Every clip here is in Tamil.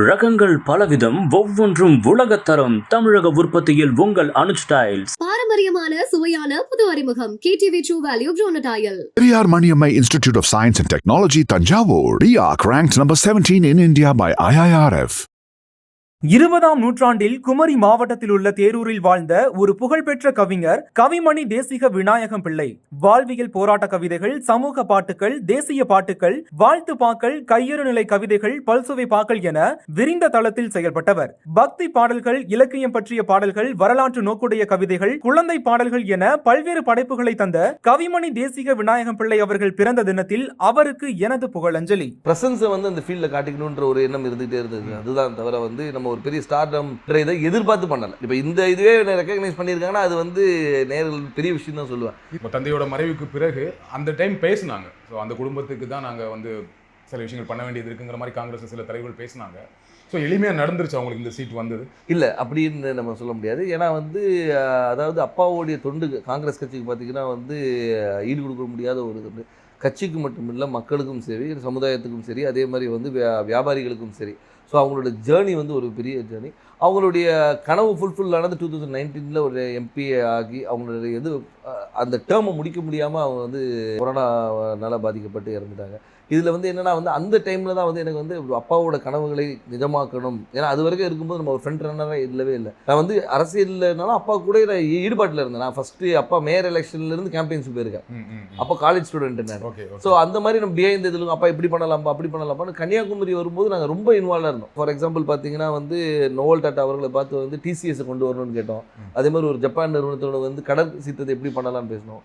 ரகங்கள் பலவிதம் ஒவ்வொன்றும் உலகத்தரம் தமிழக உற்பத்தியில் உங்கள் அனுஜ் டைல்ஸ் பாரம்பரியமான சுவையான புது அறிமுகம் கேடிவி ட்ரூ வேல்யூ ப்ரோனடாயல் Periyar Maniammai Institute of Science and Technology, Tanjavur. RIAC ranked number 17 in India by IIRF. இருபதாம் நூற்றாண்டில் குமரி மாவட்டத்தில் உள்ள தேரூரில் வாழ்ந்த ஒரு புகழ்பெற்ற கவிஞர் கவிமணி தேசிக விநாயகம் பிள்ளை. வாழ்வியல் போராட்ட கவிதைகள் சமூக பாட்டுகள் தேசிய பாட்டுகள் வாழ்த்து பாக்கள் கையறு நிலை கவிதைகள் பல்சுவை பாக்கள் என விரிந்த தளத்தில் செயல்பட்டவர். பக்தி பாடல்கள் இலக்கியம் பற்றிய பாடல்கள் வரலாற்று நோக்குடைய கவிதைகள் குழந்தை பாடல்கள் என பல்வேறு படைப்புகளை தந்த கவிமணி தேசிக விநாயகம் பிள்ளை அவர்கள் பிறந்த தினத்தில் அவருக்கு எனது புகழஞ்சலி. ப்ரெசன்ஸை வந்து அந்த ஃபீல்டில் காட்டிக்கணுன்ற ஒரு எண்ணம் இருந்துகிட்டே இருந்தது. அதுதான் தவிர வந்து நம்ம ஒரு பெரிய ஸ்டார்டம் இதை எதிர்பார்த்து பண்ணலை. இப்போ இந்த இதுவே ரெக்கக்னைஸ் பண்ணியிருக்காங்கன்னா அது வந்து நேரில் பெரிய விஷயம் தான் சொல்லுவேன். இப்போ தந்தையோட மறைவுக்கு பிறகு அந்த டைம் பேசுனாங்க. ஸோ அந்த குடும்பத்துக்கு தான் நாங்கள் வந்து சில விஷயங்கள் பண்ண வேண்டியது இருக்குங்கிற மாதிரி காங்கிரஸ் சில தலைவர்கள் பேசினாங்க. ஸோ எளிமையாக நடந்துருச்சு அவங்களுக்கு இந்த சீட் வந்தது. இல்லை அப்படின்னு நம்ம சொல்ல முடியாது. ஏன்னா வந்து அதாவது அப்பாவுடைய தொண்டு காங்கிரஸ் கட்சிக்கு பார்த்தீங்கன்னா வந்து ஈடு கொடுக்க முடியாத ஒரு தொண்டு கட்சிக்கு மட்டும் இல்லை மக்களுக்கும் சரி சமுதாயத்துக்கும் சரி அதே மாதிரி வந்து வியா- வியாபாரிகளுக்கும் சரி. ஸோ அவங்களோட ஜேர்னி வந்து ஒரு பெரிய ஜேர்னி அவங்களுடைய கனவு ஃபுல்ஃபில் ஆனது டூ தௌசண்ட் நைன்டீனில் ஒரு எம்பி ஆகி அவங்களுடைய இது அந்த டேர்மை முடிக்க முடியாமல் அவங்க வந்து கொரோனானால பாதிக்கப்பட்டு இறந்துட்டாங்க. இதில் வந்து என்னன்னா வந்து அந்த டைமில் தான் வந்து எனக்கு வந்து அப்பாவோட கனவுகளை நிஜமாக்கணும். ஏன்னா அது வரைக்கும் இருக்கும்போது நம்ம ஒரு ஃப்ரண்ட் ரன்னராக இல்லவே இல்லை. நான் வந்து அரசியல்னாலும் அப்பா கூட நான் ஈடுபாட்டில் இருந்தேன். நான் ஃபஸ்ட்டு அப்பா மேயர் எலெக்ஷன்லேருந்து கேம்பெயின்ஸ் போயிருக்கேன். அப்போ காலேஜ் ஸ்டூடெண்ட் நான். ஓகே ஸோ அந்த மாதிரி நம்ம பிஹைண்ட் இதில் அப்பா இப்படி பண்ணலாம்ப்பா அப்படி பண்ணலாம்ப்பான்னு கன்னியாகுமரி வரும்போது நாங்கள் ரொம்ப இன்வால்வாக இருந்தோம். ஃபார் எக்ஸாம்பிள் பார்த்தீங்கன்னா வந்து நோவல் டாட்டா அவர்களை பார்த்து வந்து டிசிஎஸை கொண்டு வரணும்னு கேட்டோம். அதே மாதிரி ஒரு ஜப்பான் நிறுவனத்தோட வந்து கடல் சீத்தத்தை எப்படி பண்ணலாம்னு பேசினோம்.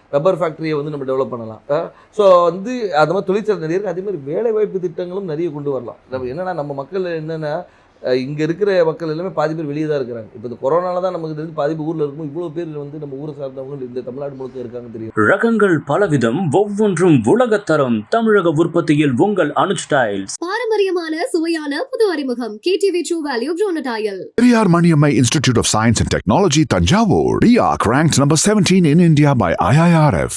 ரப்பர் ஃபேக்ட்ரியை வந்து நம்ம டெவலப் பண்ணலாம். ஸோ வந்து அது மாதிரி தொழிற்சாலை நிறைய இருக்குது அதே மாதிரி திட்டங்களும் நிறைய கொண்டு வரலாம். நம்ம என்னென்னா நம்ம மக்கள் என்னென்னா இங்கே இருக்கிற மக்கள் எல்லாமே பாதி பேர் வெளியே தான் இருக்கிறாங்க. இப்போ இந்த கொரோனால தான் நமக்கு தெரிஞ்சு பாதி ஊரில் இருக்கும் இவ்வளோ பேர் வந்து நம்ம ஊரை சார்ந்தவங்க இந்த தமிழ்நாடு முழுக்க இருக்காங்க தெரியும். ரகங்கள் பலவிதம் ஒவ்வொன்றும் உலகத்தரம் தமிழக உற்பத்தியில் உங்கள் அனுஸ்டைல்ஸ் பாரம்பரியமான சுவையான புது அறிமுகம் கேடிவி ட்ரூ வேல்யூ ப்ரோனடாயல் Periyar Maniammai Institute of Science and Technology, Tanjavur. RIAC ranked number 17 in India by IIRF.